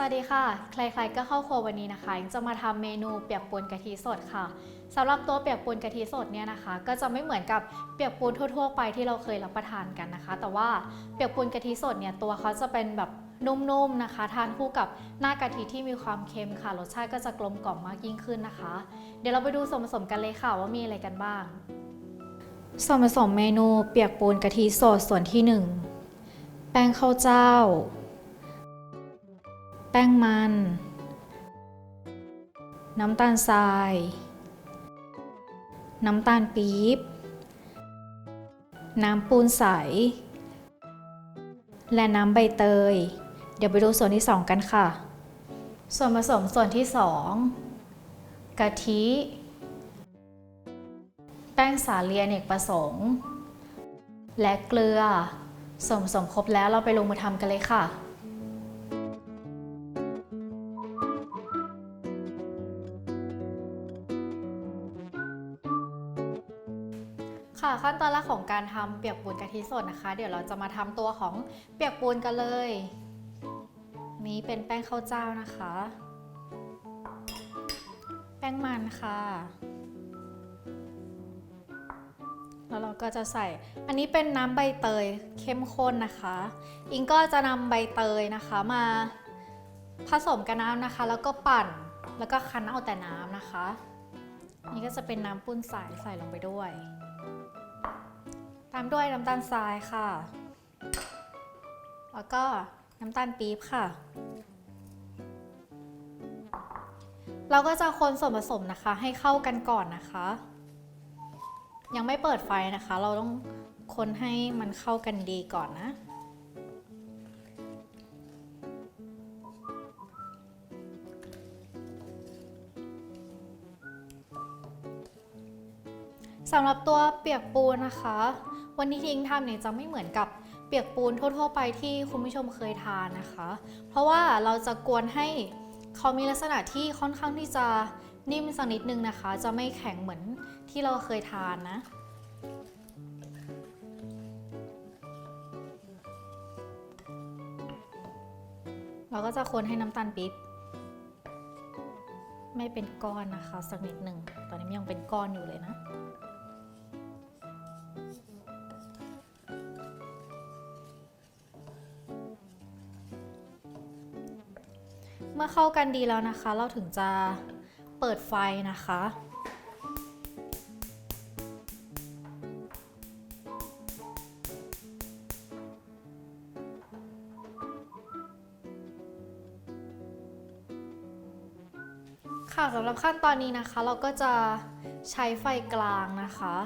วัสดีค่ะ ใครๆก็เข้าครัววันนี้นะคะยังจะมาทำเมนูเปียกปูนกะทิสดค่ะสำหรับตัวเปียกปูนกะทิสดเนี่ยนะคะ ก็จะไม่เหมือนกับเปียกปูนทั่ว ๆ ไปที่เราเคยรับประทานกันนะคะ แต่ว่าเปียกปูนกะทิสดเนี่ยตัวเขาจะเป็นแบบนุ่มๆนะคะ ทานคู่กับหน้ากะทิที่มีความเค็มค่ะรสชาติก็จะกลมกล่อมมากยิ่งขึ้นนะคะ เดี๋ยวเราไปดูส่วนผสมกันเลยค่ะว่ามีอะไรกันบ้าง ส่วนผสมเมนูเปียกปูนกะทิสดส่วนที่หนึ่งแป้งข้าวเจ้า แป้งมัน น้ำตาลทราย น้ำตาลปี๊บ น้ำปูนใส และน้ำใบเตย เดี๋ยวไปดูส่วนที่ 2 กันค่ะ ส่วนผสมส่วนที่ 2 กะทิ แป้งสาลีอเนกประสงค์ และเกลือส่วนผสมครบแล้วเราไปลงมือทำกันเลยค่ะ ค่ะขั้นตอนแรกของการทำเปียกปูนกะทิสดนะคะ เดี๋ยวเราจะมาทำตัวของเปียกปูนกันเลย นี้เป็นแป้งข้าวเจ้านะคะ แป้งมันค่ะ แล้วเราก็จะใส่ อันนี้เป็นน้ำใบเตยเข้มข้นนะคะ อิงก็จะนำใบเตยนะคะมาผสมกับน้ำนะคะ แล้วก็ปั่นแล้วก็คั้นเอาแต่น้ำนะคะ นี่ก็จะเป็นน้ำปุ้นใสใส่ลงไปด้วย ตามด้วยน้ำตาลทรายค่ะ แล้วก็น้ำตาลปี๊บค่ะ เราก็จะคนส่วนผสมนะคะ ให้เข้ากันก่อนนะคะ ยังไม่เปิดไฟนะคะ เราต้องคนให้มันเข้ากันดีก่อนนะสำหรับตัวเปียกปูนนะคะ วันนี้ทิงทำเนี่ยจะไม่เหมือนกับเปียกปูนทั่ว ๆ ไปที่คุณผู้ชมเคยทานนะคะ เพราะว่าเราจะกวนให้เขามีลักษณะที่ค่อนข้างที่จะนิ่มสักนิดนึงนะคะ จะไม่แข็งเหมือนที่เราเคยทานนะเราก็จะคนให้น้ำตาลปี๊บไม่เป็นก้อนนะคะ สักนิดหนึ่งตอนนี้มันยังเป็นก้อนอยู่เลยนะ เมื่อเข้ากันดีแล้วนะคะ เราถึงจะเปิดไฟนะคะ ค่ะสำหรับขั้นตอนนี้นะคะ เราก็จะใช้ไฟกลางนะคะ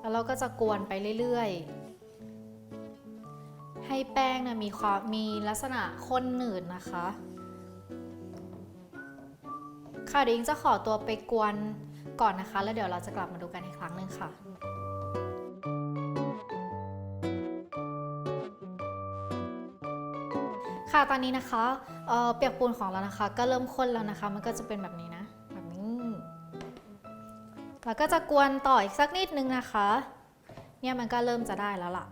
แล้วเราก็จะกวนไปเรื่อยๆ ให้แป้งนะมีความมีลักษณะข้นหนืดนะคะ ค่ะเดี๋ยวอิงจะขอตัวไปกวนก่อนนะคะ แล้วเดี๋ยวเราจะกลับมาดูกันอีกครั้งหนึ่งค่ะค่ะตอนนี้นะคะเอ่อเปียกปูนของเรานะคะ ก็เริ่มข้นแล้วนะคะ มันก็จะเป็นแบบนี้นะแบบนี้แล้วก็จะกวนต่ออีกสักนิดนึงนะคะ เนี่ยมันก็เริ่มจะได้แล้วล่ะ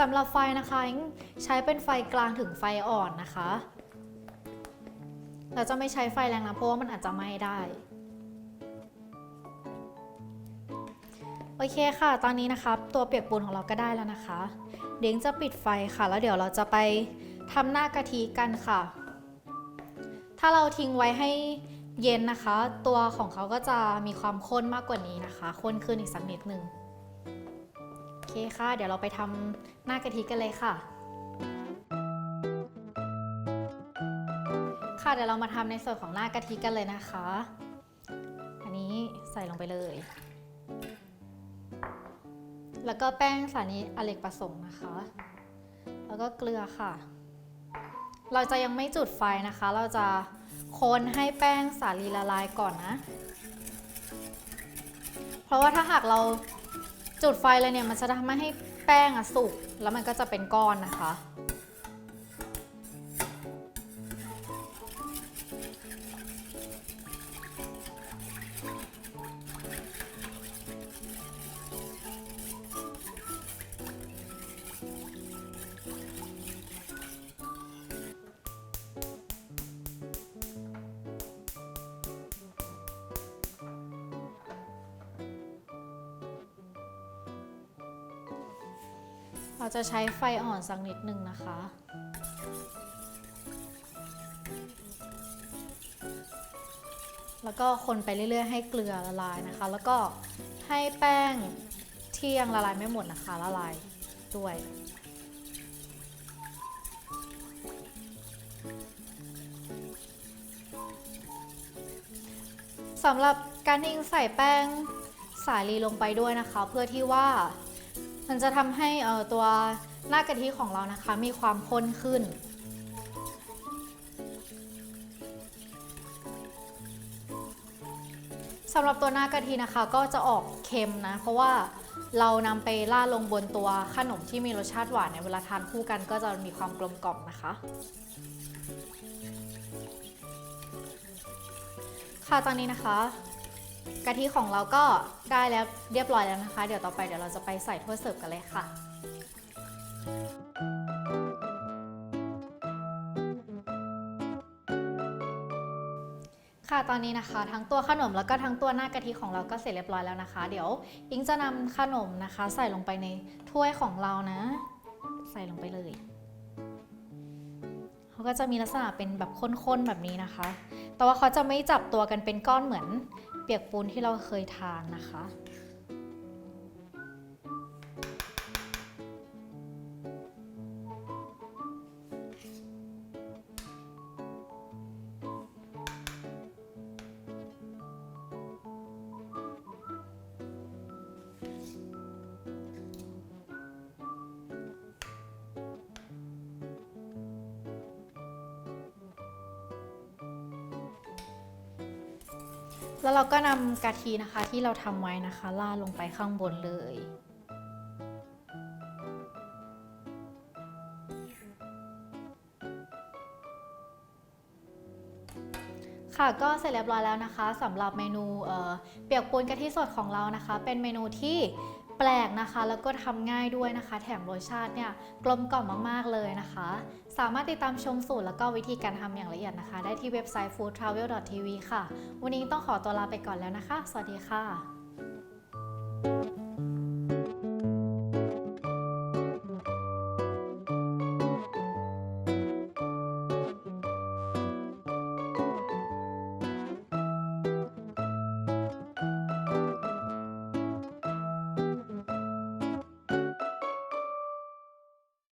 สำหรับไฟนะคะอิงใช้เป็นไฟกลางถึงไฟอ่อนนะคะ เราจะไม่ใช้ไฟแรงนะเพราะว่ามันอาจจะไหม้ได้ โอเคค่ะ ตอนนี้นะคะตัวเปียกปูนของเราก็ได้แล้วนะคะ เดี๋ยวอิงจะปิดไฟค่ะ แล้วเดี๋ยวเราจะไปทำหน้ากะทิกันค่ะ ถ้าเราทิ้งไว้ให้เย็นนะคะ ตัวของเขาก็จะมีความข้นมากกว่านี้นะคะ ข้นขึ้นอีกสักนิดนึง เคค่ะ เดี๋ยวเราไปทำหน้ากะทิกันเลยค่ะ ค่ะเดี๋ยวเรามาทำในส่วนของหน้ากะทิกันเลยนะคะ อันนี้ใส่ลงไปเลย แล้วก็แป้งสาลีอเนกประสงค์นะคะ แล้วก็เกลือค่ะ เราจะยังไม่จุดไฟนะคะ เราจะคนให้แป้งสาลีละลายก่อนนะ เพราะว่าถ้าหากเรา จุดไฟเลยเนี่ยมันจะทำให้แป้งอะสุกแล้วมันก็จะเป็นก้อนนะคะ เราจะใช้ไฟอ่อนสักนิดหนึ่งนะคะ แล้วก็คนไปเรื่อยๆ ให้เกลือละลายนะคะ แล้วก็ให้แป้งที่ยังละลายไม่หมดนะคะละลายด้วยสำหรับการที่อิงใส่แป้งสาลีลงไปด้วยนะคะ เพื่อที่ว่า มันจะทำให้ตัวหน้ากะทิของเรานะคะ มีความข้นขึ้น สำหรับตัวหน้ากะทินะคะ ก็จะออกเค็มนะ เพราะว่าเรานำไปราลงบนตัวขนมที่มีรสชาติหวานเนี่ยเวลาทานคู่กันก็จะมีความกลมกล่อมนะคะ ค่ะตอนนี้นะคะ กะทิของเราก็ได้แล้วเรียบร้อยแล้วนะคะ เดี๋ยวต่อไปเดี๋ยวเราจะไปใส่ถ้วยเสิร์ฟกันเลยค่ะ ค่ะตอนนี้นะคะ ทั้งตัวขนมแล้วก็ทั้งตัวหน้ากะทิของเราก็เสร็จเรียบร้อยแล้วนะคะ เดี๋ยวอิงจะนำขนมนะคะ ใส่ลงไปในถ้วยของเรานะ ใส่ลงไปเลยเขาก็จะมีลักษณะเป็นแบบข้นๆแบบนี้นะคะ แต่ว่าเขาจะไม่จับตัวกันเป็นก้อนเหมือน ปียกปูนที่เราเคยทานนะคะ แล้วเราก็นำกะทินะคะที่เราทำไว้นะคะลาดลงไปข้างบนเลย ค่ะก็เสร็จเรียบร้อยแล้วนะคะสำหรับเมนูเเปียกปูนกะทิสดของเรานะคะ เป็นเมนูที่ แปลกนะคะ แล้วก็ทำง่ายด้วยนะคะ แถมรสชาติเนี่ยกลมกล่อมมากๆเลยนะคะ สามารถติดตามชมสูตรแล้วก็วิธีการทำอย่างละเอียดนะคะ ได้ที่เว็บไซต์ foodtravel.tv ค่ะ วันนี้ต้องขอตัวลาไปก่อนแล้วนะคะ สวัสดีค่ะ